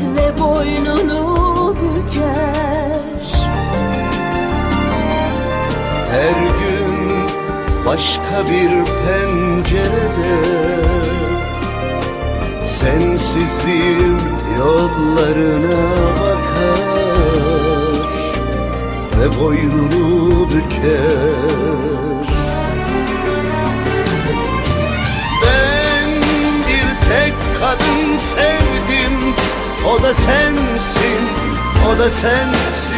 Ve boynunu büker. Her gün başka bir pencerede Sensizliğim yollarına bakar Ve boynunu büker da sensin, o da sensin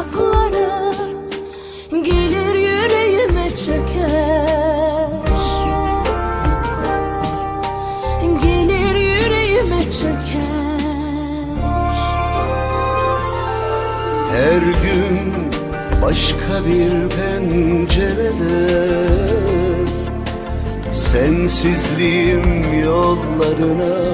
sokaklara Gelir yüreğime çöker. Gelir yüreğime çöker. Her gün başka bir pencerede Sensizliğim yollarına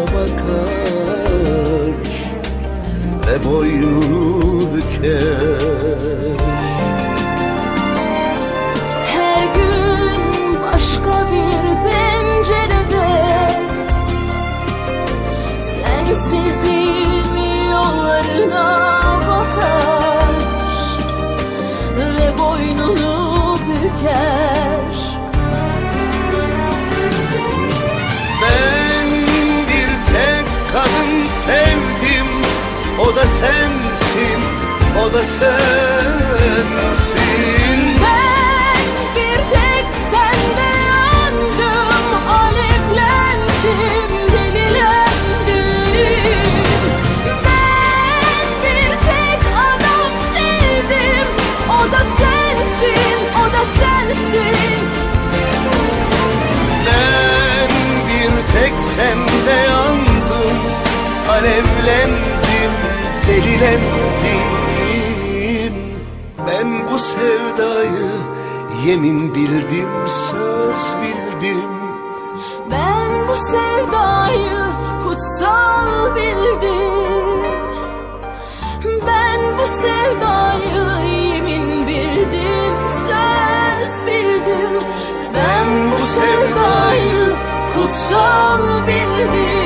boynunu büker. Ben bir tek kadın sevdim. O da sensin, o da sensin delilendim Ben bu sevdayı yemin bildim, söz bildim. Ben bu sevdayı kutsal bildim. Ben bu sevdayı yemin bildim, söz bildim. Ben bu sevdayı kutsal bildim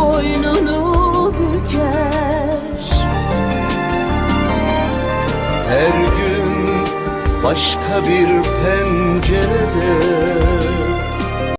boynunu büker. Her gün başka bir pencerede